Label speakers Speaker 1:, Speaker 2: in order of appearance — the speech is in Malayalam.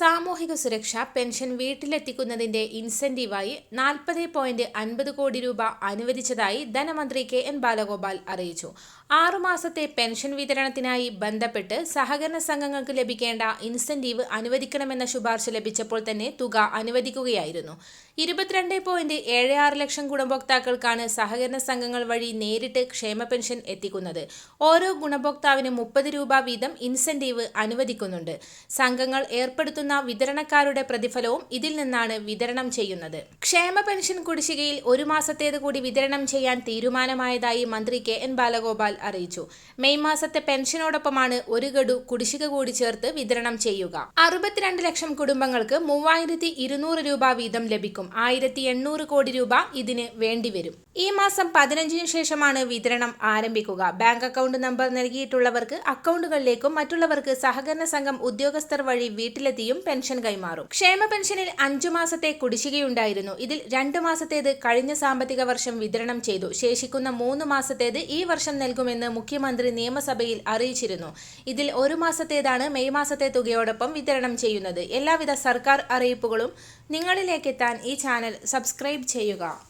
Speaker 1: സാമൂഹിക സുരക്ഷ പെൻഷൻ വീട്ടിലെത്തിക്കുന്നതിന്റെ ഇൻസെന്റീവായി നാൽപ്പത് പോയിന്റ് അൻപത് കോടി രൂപ അനുവദിച്ചതായി ധനമന്ത്രി കെ എൻ ബാലഗോപാൽ അറിയിച്ചു. ആറുമാസത്തെ പെൻഷൻ വിതരണത്തിനായി ബന്ധപ്പെട്ട് സഹകരണ സംഘങ്ങൾക്ക് ലഭിക്കേണ്ട ഇൻസെന്റീവ് അനുവദിക്കണമെന്ന ശുപാർശ ലഭിച്ചപ്പോൾ തന്നെ തുക അനുവദിക്കുകയായിരുന്നു. ഇരുപത്തിരണ്ട് പോയിന്റ് ഏഴ് ആറ് ലക്ഷം ഗുണഭോക്താക്കൾക്കാണ് സഹകരണ സംഘങ്ങൾ വഴി നേരിട്ട് ക്ഷേമ പെൻഷൻ എത്തിക്കുന്നത്. ഓരോ ഗുണഭോക്താവിന് മുപ്പത് രൂപ വീതം ഇൻസെന്റീവ് അനുവദിക്കുന്നുണ്ട്. സംഘങ്ങൾ ഏർപ്പെടുത്തുന്ന വിതരണക്കാരുടെ പ്രതിഫലവും ഇതിൽ നിന്നാണ് വിതരണം ചെയ്യുന്നത്. ക്ഷേമ പെൻഷൻ കുടിശ്ശികയിൽ ഒരു മാസത്തേത് കൂടി വിതരണം ചെയ്യാൻ തീരുമാനമായതായി മന്ത്രി കെ എൻ ബാലഗോപാൽ അറിയിച്ചു. മെയ് മാസത്തെ പെൻഷനോടൊപ്പമാണ് ഒരു ഗഡു കുടിശ്ശിക കൂടി ചേർത്ത് വിതരണം ചെയ്യുക. അറുപത്തിരണ്ട് ലക്ഷം കുടുംബങ്ങൾക്ക് മൂവായിരത്തി ഇരുന്നൂറ് രൂപ വീതം ലഭിക്കും. ആയിരത്തി എണ്ണൂറ് കോടി രൂപ ഇതിന് വേണ്ടിവരും. ഈ മാസം പതിനഞ്ചിനു ശേഷമാണ് വിതരണം ആരംഭിക്കുക. ബാങ്ക് അക്കൗണ്ട് നമ്പർ നൽകിയിട്ടുള്ളവർക്ക് അക്കൗണ്ടുകളിലേക്കും മറ്റുള്ളവർക്ക് സഹകരണ സംഘം ഉദ്യോഗസ്ഥർ വഴി വീട്ടിലെത്തിയും പെൻഷൻ കൈമാറും. ക്ഷേമ പെൻഷനിൽ അഞ്ചു മാസത്തെ കുടിശ്ശികയുണ്ടായിരുന്നു. ഇതിൽ രണ്ട് മാസത്തേത് കഴിഞ്ഞ സാമ്പത്തിക വർഷം വിതരണം ചെയ്തു. ശേഷിക്കുന്ന മൂന്ന് മാസത്തേത് ഈ വർഷം നൽകുമെന്ന് മുഖ്യമന്ത്രി നിയമസഭയിൽ അറിയിച്ചിരുന്നു. ഇതിൽ ഒരു മാസത്തേതാണ് മെയ് മാസത്തെ തുകയോടൊപ്പം വിതരണം ചെയ്യുന്നത്. എല്ലാവിധ സർക്കാർ അറിയിപ്പുകളും നിങ്ങളിലേക്കെത്താൻ ഈ ചാനൽ സബ്സ്ക്രൈബ് ചെയ്യുക.